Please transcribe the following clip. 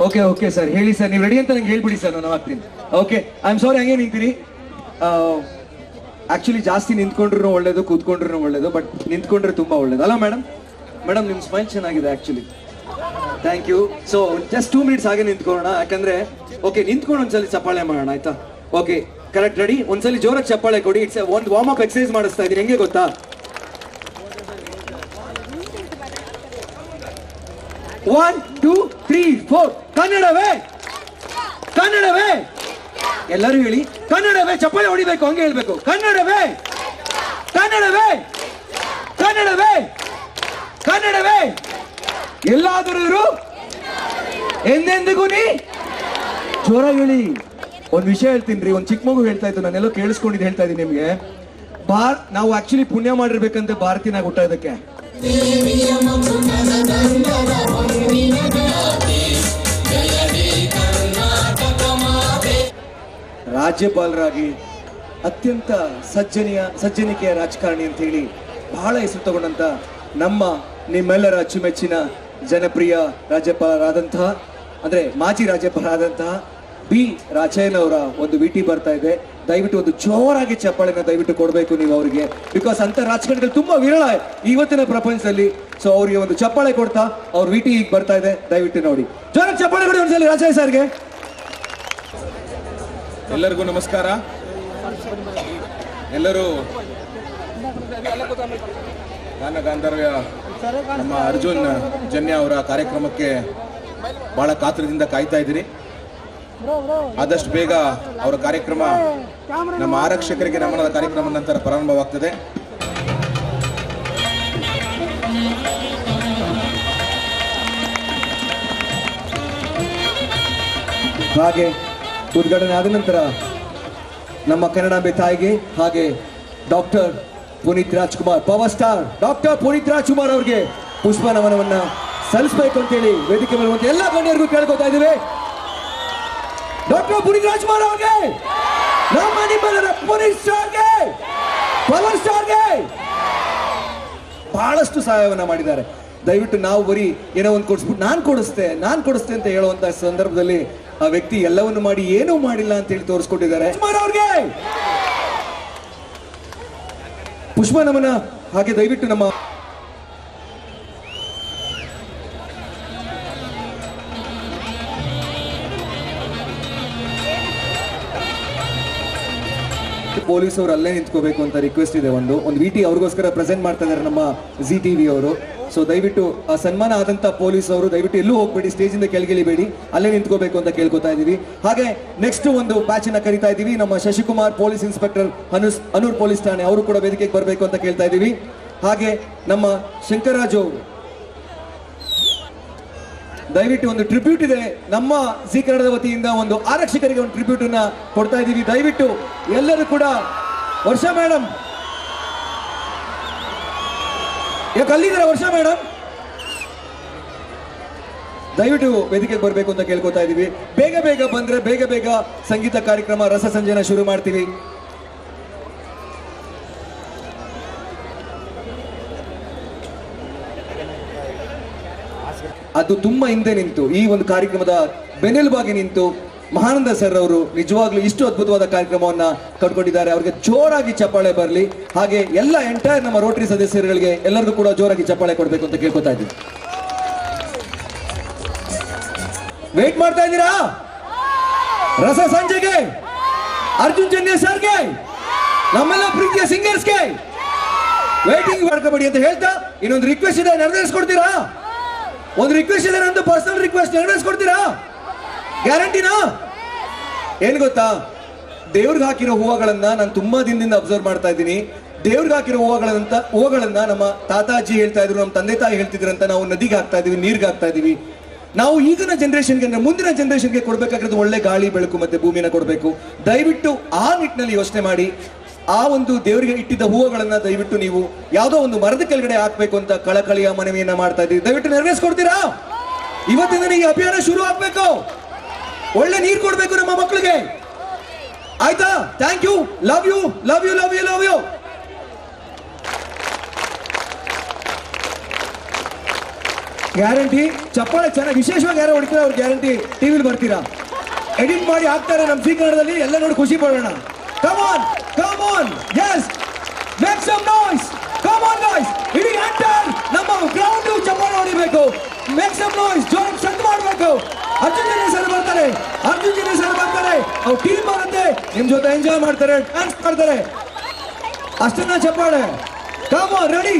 Okay, okay, sir. Haley, sir. You ready? I'm sir. Okay. I'm sorry. I'm here. Uh, actually ಜಾಸ್ತಿ ನಿಂತ್ಕೊಂಡ್ರು ಒಳ್ಳೇದು ಕೂತ್ಕೊಂಡ್ರು ಒಳ್ಳೇದು but ನಿಂತ್ಕೊಂಡ್ರೆ ತುಂಬಾ ಒಳ್ಳೇದು. ಅಲ್ಲ ಮೇಡಮ್ ಮೇಡಮ್ ನಿಮ್ ಸ್ಮೈಲ್ ಚೆನ್ನಾಗಿದೆ actually thank you so just two minutes ಹಾಗೆ ನಿಂತ್ಕೊಳ್ಳೋಣ. ಯಾಕಂದ್ರೆ ಓಕೆ ನಿಂತ್ಕೊಂಡು ಒಂದ್ಸಲಿ ಚಪ್ಪಾಳೆ ಮಾಡೋಣ, ಆಯ್ತಾ? ಓಕೆ ಕರೆಕ್ಟ್ ರೆಡಿ ಒಂದ್ಸಲಿ ಜೋರಾಗಿ ಚಪ್ಪಾಳೆ ಕೊಡಿ. ಇಟ್ಸ್ ಒಂದು ವಾರ್ಮ್ ಅಪ್ ಎಕ್ಸೈಸ್ ಮಾಡಿಸ್ತಾ ಇದೀನಿ ಹೆಂಗೆ ಗೊತ್ತಾ? ಒನ್ ಟೂ ತ್ರೀ ಫೋರ್ ಕನ್ನಡವೇ? ಕನ್ನಡವೇ? ಎಲ್ಲರೂ ಹೇಳಿ, ಕನ್ನಡವೇ ಚಪ್ಪಲಿ ಹೊಡಿಬೇಕು, ಹಂಗೆ ಹೇಳ್ಬೇಕು. ಕನ್ನಡವೇ! ಕನ್ನಡವೇ! ಕನ್ನಡವೇ! ಕನ್ನಡವೇ! ಎಲ್ಲಾದರೂ ಎಂದೆಂದಿಗೂ ನೀ? ಜೋರ ಹೇಳಿ. ಒಂದ್ ವಿಷಯ ಹೇಳ್ತೀನಿ ರೀ, ಒಂದ್ ಚಿಕ್ಕ ಮಗು ಹೇಳ್ತಾ ಇತ್ತು ನಾನೆಲ್ಲೋ ಕೇಳಿಸ್ಕೊಂಡಿದ್ದು ಹೇಳ್ತಾ ಇದ್ದೀನಿ ನಿಮ್ಗೆ. ಬಾರ್ ನಾವು ಆಕ್ಚುಲಿ ಪುಣ್ಯ ಮಾಡಿರ್ಬೇಕಂತೆ ಭಾರತೀನಾಗ ಹುಟ್ಟೋದಕ್ಕೆ. ರಾಜ್ಯಪಾಲರಾಗಿ ಅತ್ಯಂತ ಸಜ್ಜನಿಯ ಸಜ್ಜನಿಕೆಯ ರಾಜಕಾರಣಿ ಅಂತ ಹೇಳಿ ಬಹಳ ಹೆಸರು ತಗೊಂಡಂತ ನಮ್ಮ ನಿಮ್ಮೆಲ್ಲರ ಅಚ್ಚುಮೆಚ್ಚಿನ ಜನಪ್ರಿಯ ರಾಜ್ಯಪಾಲರಾದಂತಹ ಅಂದ್ರೆ ಮಾಜಿ ರಾಜ್ಯಪಾಲರಾದಂತಹ ಬಿ ರಾಜಯ್ಯನ ಅವರ ಒಂದು ವಿಟಿ ಬರ್ತಾ ಇದೆ. ದಯವಿಟ್ಟು ಒಂದು ಜೋರಾಗಿ ಚಪ್ಪಾಳೆನ ದಯವಿಟ್ಟು ಕೊಡಬೇಕು ನೀವು ಅವರಿಗೆ. ಬಿಕಾಸ್ ಅಂತ ರಾಜಕಾರಣಿಗಳು ತುಂಬಾ ವಿರಳ ಇವತ್ತಿನ ಪ್ರಪಂಚದಲ್ಲಿ. ಸೊ ಅವರಿಗೆ ಒಂದು ಚಪ್ಪಾಳೆ ಕೊಡ್ತಾ, ಅವ್ರ ವಿಟಿ ಈಗ ಬರ್ತಾ ಇದೆ. ದಯವಿಟ್ಟು ನೋಡಿ. ಜೋರಾಗಿ ಚಪ್ಪಾಳೆ ಕೊಡಿ ಒಂದ್ಸಲಿ ರಾಜಯ್ಯ ಸರ್ಗೆ. ಎಲ್ಲರಿಗೂ ನಮಸ್ಕಾರ. ಎಲ್ಲರೂ ಗಾನ ಗಾಂಧರ್ವ ನಮ್ಮ ಅರ್ಜುನ್ ಜನ್ಯ ಅವರ ಕಾರ್ಯಕ್ರಮಕ್ಕೆ ಬಹಳ ಕಾತರದಿಂದ ಕಾಯ್ತಾ ಇದ್ದೀರಿ. ಆದಷ್ಟು ಬೇಗ ಅವರ ಕಾರ್ಯಕ್ರಮ ನಮ್ಮ ಆರಕ್ಷಕರಿಗೆ ನಮನದ ಕಾರ್ಯಕ್ರಮ ನಂತರ ಪ್ರಾರಂಭವಾಗ್ತದೆ. ಹಾಗೆ ಉದ್ಘಾಟನೆ ಆದ ನಂತರ ನಮ್ಮ ಕನ್ನಡಾಂಬೆ ತಾಯಿಗೆ ಹಾಗೆ doctor Puneeth Rajkumar, power star doctor Puneeth Rajkumar ಅವ್ರಿಗೆ ಪುಷ್ಪ ನಮನವನ್ನ ಸಲ್ಲಿಸಬೇಕು ಅಂತೇಳಿ ವೇದಿಕೆ ಮೇಲೆ ಎಲ್ಲ ಗಣ್ಯರಿಗೂ ಕೇಳ್ಕೊತಾ ಇದ್ದೀವಿ. ಡಾಕ್ಟರ್ ಪುನೀತ್ ರಾಜ್ಕುಮಾರ್ ಅವ್ರಿಗೆ, ನಮ್ಮ ನಿಮ್ಮೆಲ್ಲರ ಪುನೀತ್ ಸ್ಟಾರ್ಗೆ, ಪವರ್ ಸ್ಟಾರ್ಗೆ ಬಹಳಷ್ಟು ಸಹಾಯವನ್ನ ಮಾಡಿದ್ದಾರೆ. ದಯವಿಟ್ಟು ನಾವು ಬರೀ ಏನೋ ಒಂದು ಕೊಡಿಸ್ಬಿಟ್ಟು ನಾನು ಕೊಡಿಸ್ತೆ ನಾನು ಕೊಡಿಸ್ತೆ ಅಂತ ಹೇಳುವಂತ ಸಂದರ್ಭದಲ್ಲಿ ಆ ವ್ಯಕ್ತಿ ಎಲ್ಲವನ್ನು ಮಾಡಿ ಏನೂ ಮಾಡಿಲ್ಲ ಅಂತ ಹೇಳಿ ತೋರಿಸ್ಕೊಟ್ಟಿದ್ದಾರೆ. ಪುಷ್ಪ ನಮನ ಹಾಗೆ ದಯವಿಟ್ಟು ನಮ್ಮ ಪೊಲೀಸ್ ಅವರು ಅಲ್ಲೇ ನಿಂತ್ಕೋಬೇಕು ಅಂತ ರಿಕ್ವೆಸ್ಟ್ ಇದೆ ಒಂದು. ಒಂದು ವಿ ಟಿ ಅವ್ರಿಗೋಸ್ಕರ ಪ್ರೆಸೆಂಟ್ ಮಾಡ್ತಾ ಇದ್ದಾರೆ ನಮ್ಮ ಜಿ ಟಿ ವಿ ಅವರು. ಸೊ ದಯವಿಟ್ಟು ಆ ಸನ್ಮಾನ ಆದಂತ ಪೊಲೀಸ್ ಅವರು, ದಯವಿಟ್ಟು ಎಲ್ಲೂ ಹೋಗ್ಬೇಡಿ ಸ್ಟೇಜ್ ಇಂದ ಕೆಳಗಿಳಿಬೇಡಿ ಅಲ್ಲೇ ನಿಂತ್ಕೋಬೇಕು ಅಂತ ಕೇಳ್ಕೊತಾ ಇದೀವಿ. ಹಾಗೆ ನೆಕ್ಸ್ಟ್ ಒಂದು ಬ್ಯಾಚ್ ಅನ್ನ ಕರಿತಾ ಇದೀವಿ. ನಮ್ಮ ಶಶಿಕುಮಾರ್ ಪೊಲೀಸ್ ಇನ್ಸ್ಪೆಕ್ಟರ್ ಅನುಸ್, ಅನೂರ್ ಪೊಲೀಸ್ ಠಾಣೆ, ಅವರು ಕೂಡ ವೇದಿಕೆಗೆ ಬರಬೇಕು ಅಂತ ಕೇಳ್ತಾ ಇದೀವಿ. ಹಾಗೆ ನಮ್ಮ ಶಂಕರಾಜು ಅವರು. ದಯವಿಟ್ಟು ಒಂದು ಟ್ರಿಬ್ಯೂಟ್ ಇದೆ. ನಮ್ಮ ಜಿ ಕನ್ನಡದ ವತಿಯಿಂದ ಒಂದು ಆರಕ್ಷಕರಿಗೆ ಒಂದು ಟ್ರಿಬ್ಯೂಟ್ ಅನ್ನ ಕೊಡ್ತಾ ಇದ್ದೀವಿ. ದಯವಿಟ್ಟು ಎಲ್ಲರೂ ಕೂಡ, ವರ್ಷ ಮೇಡಮ್ ಯಾಕೆ ಅಲ್ಲಿದ್ದೀರಾ ವರ್ಷ ಮೇಡಮ್ ದಯವಿಟ್ಟು ವೇದಿಕೆಗೆ ಬರಬೇಕು ಅಂತ ಕೇಳ್ಕೊತಾ ಇದ್ದೀವಿ. ಬೇಗ ಬೇಗ ಬಂದ್ರೆ ಬೇಗ ಬೇಗ ಸಂಗೀತ ಕಾರ್ಯಕ್ರಮ ರಸ ಸಂಜೆನ ಶುರು ಮಾಡ್ತೀವಿ. ಅದು ತುಂಬಾ ಹಿಂದೆ ನಿಂತು, ಈ ಒಂದು ಕಾರ್ಯಕ್ರಮದ ಬೆನ್ನೆಲುಬಾಗಿ ನಿಂತು ಮಹಾನಂದ ಸರ್ ಅವರು ನಿಜವಾಗ್ಲೂ ಇಷ್ಟು ಅದ್ಭುತವಾದ ಕಾರ್ಯಕ್ರಮವನ್ನ ಕಟ್ಕೊಂಡಿದ್ದಾರೆ ಅವರಿಗೆ ಜೋರಾಗಿ ಚಪ್ಪಾಳೆ ಬರಲಿ. ಹಾಗೆ ಎಲ್ಲ ಎಂಟೈರ್ ನಮ್ಮ ರೋಟರಿ ಸದಸ್ಯರುಗಳಿಗೆ ಎಲ್ಲರಿಗೂ ಕೂಡ ಜೋರಾಗಿ ಚಪ್ಪಾಳೆ ಕೊಡಬೇಕು ಅಂತ ಕೇಳ್ಕೊತಾ ಇದ್ದೀನಿ. ವೇಟ್ ಮಾಡ್ತಾ ಇದ್ದೀರಾ? ರಸ ಸಂಜೆಗೆ, ಅರ್ಜುನ್ ಜನ್ಯ ಸರ್ಗೆ, ನಮ್ಮೆಲ್ಲ ಪ್ರೀತಿಯ ಸಿಂಗರ್ಸ್ಗೆ ವೇಟಿಂಗ್ ಮಾಡ್ಕೋಬೇಡಿ ಅಂತ ಹೇಳ್ತಾ ಇನ್ನೊಂದು ರಿಕ್ವೆಸ್ಟ್ ಇದೆ, ನೆರವೇರಿಸ್ಕೊಡ್ತೀರಾ? ಒಂದು ರಿಕ್ವೆಸ್ಟ್ ಇದೆ, ನಂದು ಪರ್ಸನಲ್ ರಿಕ್ವೆಸ್ಟ್ ನೆರವೇರಿಸ್ಕೊಡ್ತೀರಾ ಗ್ಯಾರಂಟಿನಾ ಏನ್ ಗೊತ್ತಾ? ದೇವ್ರಿಗೆ ಹಾಕಿರೋ ಹೂವಗಳನ್ನ ನಾನು ತುಂಬಾ ದಿನದಿಂದ ಅಬ್ಸರ್ವ್ ಮಾಡ್ತಾ ಇದ್ದೀನಿ. ದೇವ್ರಿಗೆ ಹಾಕಿರೋ ಹೂವಗಳಂತ ಹೂವಗಳನ್ನ ನಮ್ಮ ತಾತಾಜಿ ಹೇಳ್ತಾ ಇದ್ರು, ನಮ್ಮ ತಂದೆ ತಾಯಿ ಹೇಳ್ತಿದ್ರು ಅಂತ ನಾವು ನದಿಗೆ ಹಾಕ್ತಾ ಇದೀವಿ ನೀರ್ಗೆ ಹಾಕ್ತಾ ಇದೀವಿ ನಾವು ಈಗಿನ ಜನರೇಷನ್ಗೆ ಅಂದ್ರೆ ಮುಂದಿನ ಜನರೇಷನ್ಗೆ ಕೊಡ್ಬೇಕಾಗಿರೋದು ಒಳ್ಳೆ ಗಾಳಿ, ಬೆಳಕು ಮತ್ತೆ ಭೂಮಿನ ಕೊಡಬೇಕು. ದಯವಿಟ್ಟು ಆ ನಿಟ್ಟಿನಲ್ಲಿ ಯೋಚನೆ ಮಾಡಿ. ಆ ಒಂದು ದೇವರಿಗೆ ಇಟ್ಟಿದ್ದ ಹೂವುಗಳನ್ನ ದಯವಿಟ್ಟು ನೀವು ಯಾವುದೋ ಒಂದು ಮರದ ಕೆಳಗಡೆ ಹಾಕ್ಬೇಕು ಅಂತ ಕಳಕಳಿಯ ಮನವಿಯನ್ನ ಮಾಡ್ತಾ ಇದ್ದೀವಿ ದಯವಿಟ್ಟು ನೆರವೇರಿಸ್ಕೊಡ್ತೀರಾ? ಇವತ್ತಿಂದ ಈ ಅಭಿಯಾನ ಶುರು ಆಗ್ಬೇಕು. ಒಳ್ಳೆ ನೀರು ಕೊಡ್ಬೇಕು ನಮ್ಮ ಮಕ್ಕಳಿಗೆ. ಆಯ್ತಾ? Thank you love you love you love you love you guarantee ಚಪ್ಪಾಳೆ ಚೆನ್ನಾಗಿ ವಿಶೇಷವಾಗಿ ಯಾರೋ ಹೊಡಿತೀರಾ ಅವ್ರು ಗ್ಯಾರಂಟಿ ಟಿವಿಲಿ ಬರ್ತೀರಾ? ಎಡಿಟ್ ಮಾಡಿ ಹಾಕ್ತಾರೆ ನಮ್ಮ ಸ್ವೀಕರಣದಲ್ಲಿ ಕನ್ನಡದಲ್ಲಿ ಎಲ್ಲ ನೋಡಿ ಖುಷಿ ಪಡೋಣ. Come on come on yes make some noise. Come on guys ಇಡೀ ಎಂಟರ್ ನಮ್ಮ ಗ್ರೌಂಡ್ ಚಪ್ಪಾಳೆ ಹೊಡಿಬೇಕು. ಮೇಕ್ ಸಮ್ ನಾಯ್ಸ್ ಜೋರ್ ಚಂದ ಮಾಡಬೇಕು. ಅರ್ಜುನ್ ಜನ ಸರ್ ಬರ್ತಾರೆ. ಅರ್ಜುನ್ ಜನ ಬರ್ತಾರೆ. ಅವ್ರ ಟೀಮ್ ಬರುತ್ತೆ ನಿಮ್ ಜೊತೆ ಎಂಜಾಯ್ ಮಾಡ್ತಾರೆ. ಡ್ಯಾನ್ಸ್ ಮಾಡ್ತಾರೆ. ಅಷ್ಟನ್ನ ಚಪ್ಪಾಳೆ. Come ready